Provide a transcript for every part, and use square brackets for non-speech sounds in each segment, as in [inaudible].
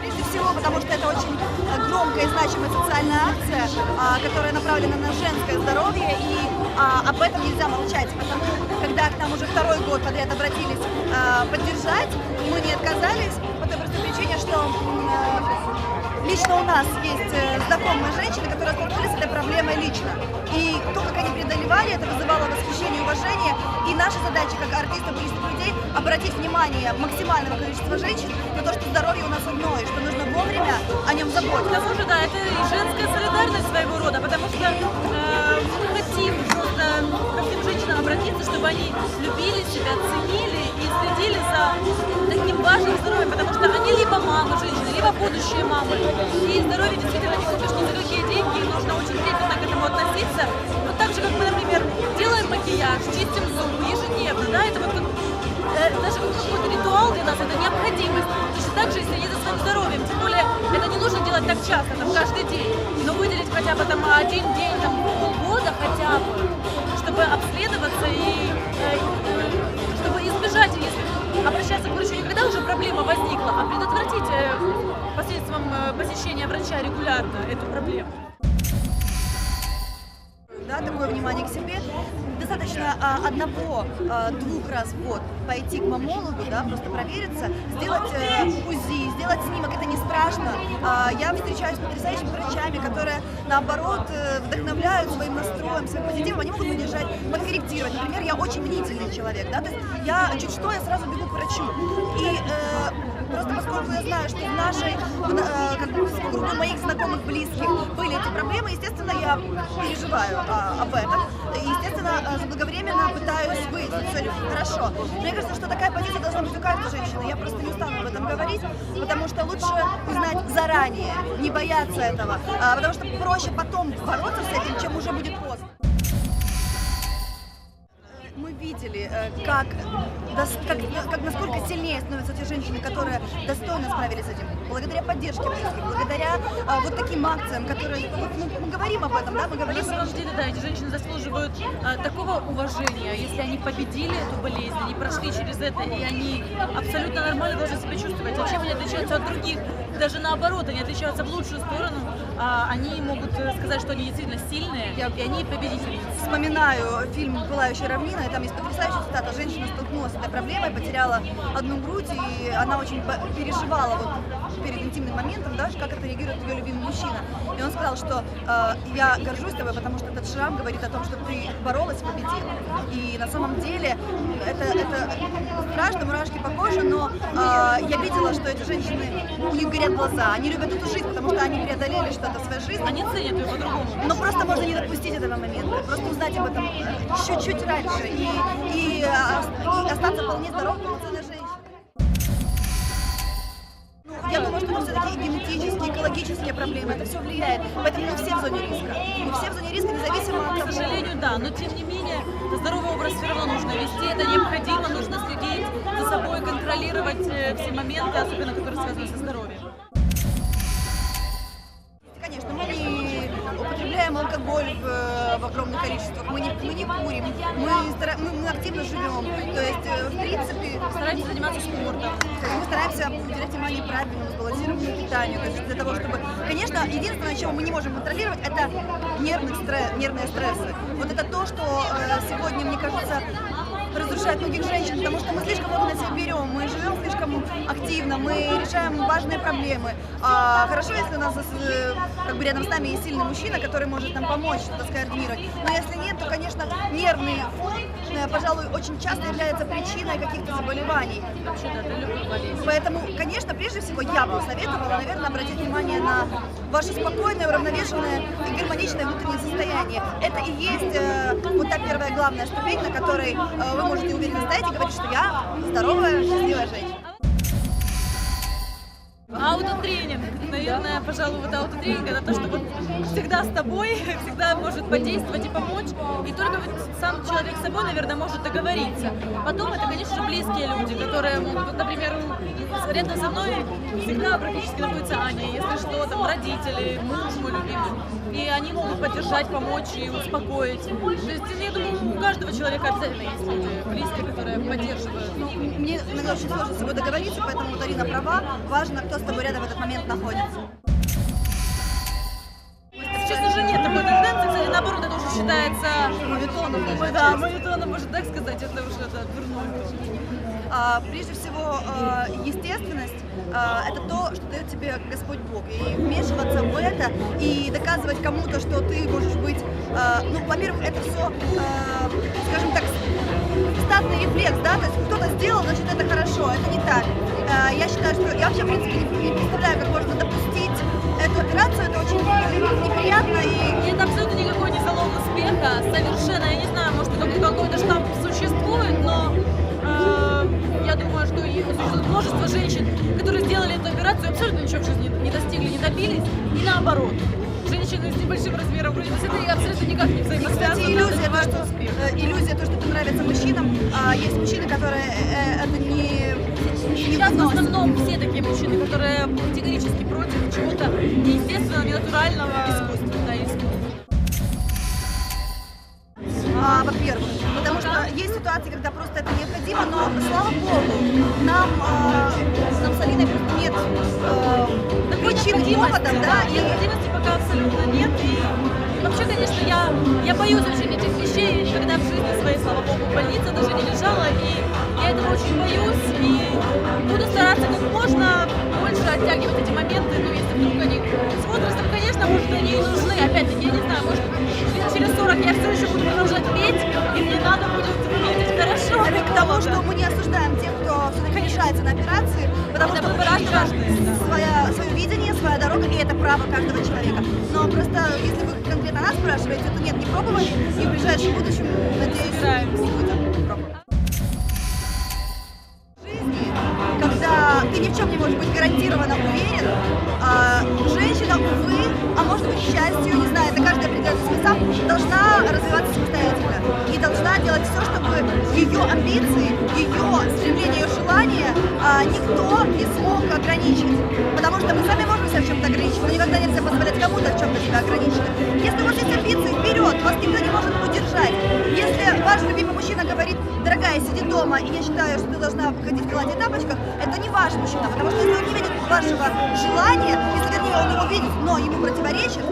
Прежде всего, потому что это очень э, громкая и значимая социальная акция, а, которая направлена на женское здоровье, и а, об этом нельзя молчать, потому когда к нам уже второй год подряд обратились а, поддержать, мы не отказались по той простой причине, что э, лично у нас есть э, знакомые женщины, которые столкнулись с этой проблемой лично. И то, как они преодолевали, это вызывало восхищение и уважение. И наша задача, как артистов и людей, обратить внимание максимального количества женщин на то, что здоровье у нас одно, и что нужно вовремя о нем К заботиться. тому же, да, это и женская солидарность своего рода, потому что чтобы они любили себя, ценили и следили за таким важным здоровьем, потому что они либо мамы женщины, либо будущие мамы. И здоровье действительно не купишь ни за какие деньги, и нужно очень трепетно к этому относиться. Вот так же, как мы, например, делаем макияж, чистим зубы ежедневно, да, это вот как э, даже как какой-то ритуал для нас, это необходимость. Точно так же и следить за своим здоровьем. Тем более, это не нужно делать так часто, там, каждый день. Но выделить хотя бы там один день, там, полгода хотя бы, чтобы обследоваться и посещения врача регулярно эту проблему. Да, такое внимание к себе. Достаточно а, одного-двух раз в год пойти к мамологу, да, просто провериться, сделать э, УЗИ, сделать снимок, это не страшно. А, я встречаюсь с потрясающими врачами, которые, наоборот, э, вдохновляют своим настроем, своим позитивом, они могут поддержать, подкорректировать. Например, я очень мнительный человек, да, то есть я чуть что, я сразу бегу к врачу. Знаю, что в нашей, в, э, как бы в кругу моих знакомых, близких были эти проблемы, естественно, я переживаю а, об этом. И, естественно, э, заблаговременно пытаюсь выяснить, все ли хорошо. Мне кажется, что такая позиция должна быть у каждой женщины. Я просто не стану об этом говорить, потому что лучше узнать заранее, не бояться этого, А, потому что проще потом бороться с этим, чем уже будет поздно. Мы видели, э, как, как, как насколько сильнее становятся те женщины, которые достойно справились с этим, благодаря поддержке близких, благодаря э, вот таким акциям, которые, вот мы, мы говорим об этом, да, мы На говорим самом деле, да, эти женщины заслуживают а, такого уважения, если они победили эту болезнь, они прошли через это, и они абсолютно нормально должны себя чувствовать. А чем они отличаются от других? Даже наоборот, они отличаются в лучшую сторону, а, они могут э, сказать, что они действительно сильные, и они победители. вспоминаю фильм «Пылающая равнина», и там есть потрясающая цитата. Женщина столкнулась проблемой, потеряла одну грудь, и она очень переживала вот перед интимным моментом, да, как это реагирует ее любимый мужчина. И он сказал, что э, я горжусь тобой, потому что этот шрам говорит о том, что ты боролась и победила. И на самом деле это, это страшно, мурашки по коже, но э, я видела, что эти женщины, у них горят глаза, они любят эту жизнь, потому что они преодолели что-то в своей жизни. Они ценят ее по-другому. Но просто можно не допустить этого момента, просто узнать об этом чуть-чуть раньше и, и, э, и остаться вполне здоровой, все-таки генетические, экологические проблемы, это все влияет. Поэтому мы все в зоне риска. Мы все в зоне риска, независимо от К того. сожалению, да, но тем не менее здоровый образ все равно нужно вести, это необходимо, нужно следить за собой, контролировать э, все моменты, особенно которые связаны со здоровьем. Алкоголь в, э, в огромных количествах, мы не, мы не курим, мы, мы, мы активно живем. То есть, э, в принципе, Стараемся заниматься спортом. Мы стараемся уделять внимание правильному, сбалансированному питанию, то есть для того, чтобы... Конечно, единственное, чего мы не можем контролировать, это нервный стресс, нервные стрессы. Вот это то, что э, сегодня, мне кажется, разрушает многих женщин, потому что мы слишком много на себя берем, мы живем слишком активно, мы решаем важные проблемы. А хорошо, если у нас э, как бы рядом с нами есть сильный мужчина, который может нам помочь что-то скоординировать. Но если нет, то, конечно, нервный фон, э, пожалуй, очень часто является причиной каких-то заболеваний. Поэтому, конечно, прежде всего я бы советовала, наверное, обратить внимание на ваше спокойное, уравновешенное гармоничное внутреннее состояние. Это и есть э, вот та первая главная ступень, на которой э, вы можете уверенно стоять и говорить, что я здоровая, счастливая женщина. Аутотренинг. Наверное, пожалуй, вот аутотренинг это то, что вот всегда с тобой, [laughs] всегда может подействовать и помочь. И только вот сам человек с собой, наверное, может договориться. Потом это, конечно близкие люди, которые вот, например, рядом со мной всегда практически находится Аня, если что, там родители, муж мой любимый. И они могут поддержать, помочь и успокоить. То есть, я думаю, каждого человека обязательно есть люди близкие, которые поддерживают. Ну, Мне иногда очень сложно с собой договориться, поэтому Дарина права. Важно, кто тобой рядом в этот момент находится. сейчас уже нет такой тенденции, кстати, наоборот, это уже считается Мавитоном даже. Да, мавитоном, можно так сказать, это уже это дурное. А, прежде всего, а, естественность а, это то, что дает тебе Господь Бог. И вмешиваться в это и доказывать кому-то, что ты можешь быть, а, ну, во-первых, это все, скажем так, статный рефлекс, да, то есть кто-то сделал, значит это хорошо, это не так. А, я считаю, что я вообще, в принципе, не, представляю, как можно допустить эту операцию, это очень неприятно и это абсолютно никакой не залог успеха, совершенно, я не знаю, может какой-то штамп существует, но э, я думаю, что существует множество женщин, которые сделали эту операцию, абсолютно ничего в жизни не достигли, не добились, и наоборот. Женщины с небольшим размером груди, то есть это абсолютно никак не И, взаимосвязано. кстати, иллюзия, то, что, э, иллюзия, то, что это нравится мужчинам. А, есть мужчины, которые э, это не Сейчас в основном все такие мужчины, которые категорически против чего-то неестественного, ненатурального. Искусства. Да, искусства. А, во-первых, потому что есть ситуации, когда просто это необходимо, но слава богу, нам, а, нам с Алиной нет Такой причин необходимости, поводов, да, и необходимости пока абсолютно нет. И вообще, конечно, я, я боюсь очень этих вещей. Я никогда в жизни своей, слава богу, в больнице даже не лежала. И я этого очень боюсь. И буду стараться как можно больше оттягивать эти моменты. Ну, если вдруг они с возрастом, конечно, может, они и нужны. Опять-таки, я не знаю, может, через 40 я все еще буду продолжать петь, и мне надо будет выглядеть хорошо. это к тому, что мы не осуждаем тех, кто все-таки решается на операции, потому Это что у каждого своя, свое видение, своя дорога, и это право каждого человека. Но просто, если вы конкретно нас спрашиваете, то нет, не пробовали, и в ближайшем будущем, надеюсь, не будем пробовать. Можешь быть гарантированно уверен, а, женщина, увы, а может быть, к счастью, не знаю, это каждый определяет сам, должна развиваться самостоятельно. И должна делать все, чтобы ее амбиции, ее стремления, ее никто не смог ограничить. Потому что мы сами можем себя в чем-то ограничить, но никогда нельзя позволять кому-то в чем-то себя ограничить. Если у вас есть амбиции, вперед, вас никто не может удержать. Если ваш любимый мужчина говорит, дорогая, сиди дома, и я считаю, что ты должна ходить в халате тапочках, это не ваш мужчина, потому что если он не видит вашего желания, если вернее он его видит, но ему противоречит,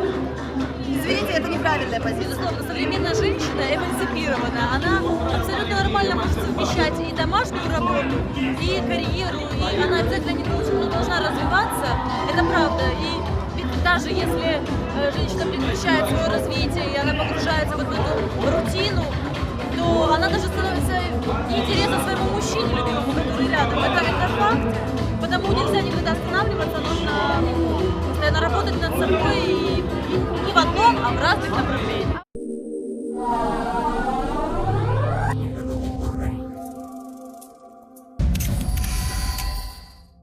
извините, это неправильная позиция. Безусловно, современная женщина эмансипирована. Она абсолютно нормально может совмещать и домашнюю работу, и карьеру, и она обязательно не должна, должна развиваться. Это правда. И даже если э, женщина прекращает свое развитие, и она погружается в эту рутину, то она даже становится неинтересна своему мужчине любимому, который рядом. Это, это факт. Разных направлениях.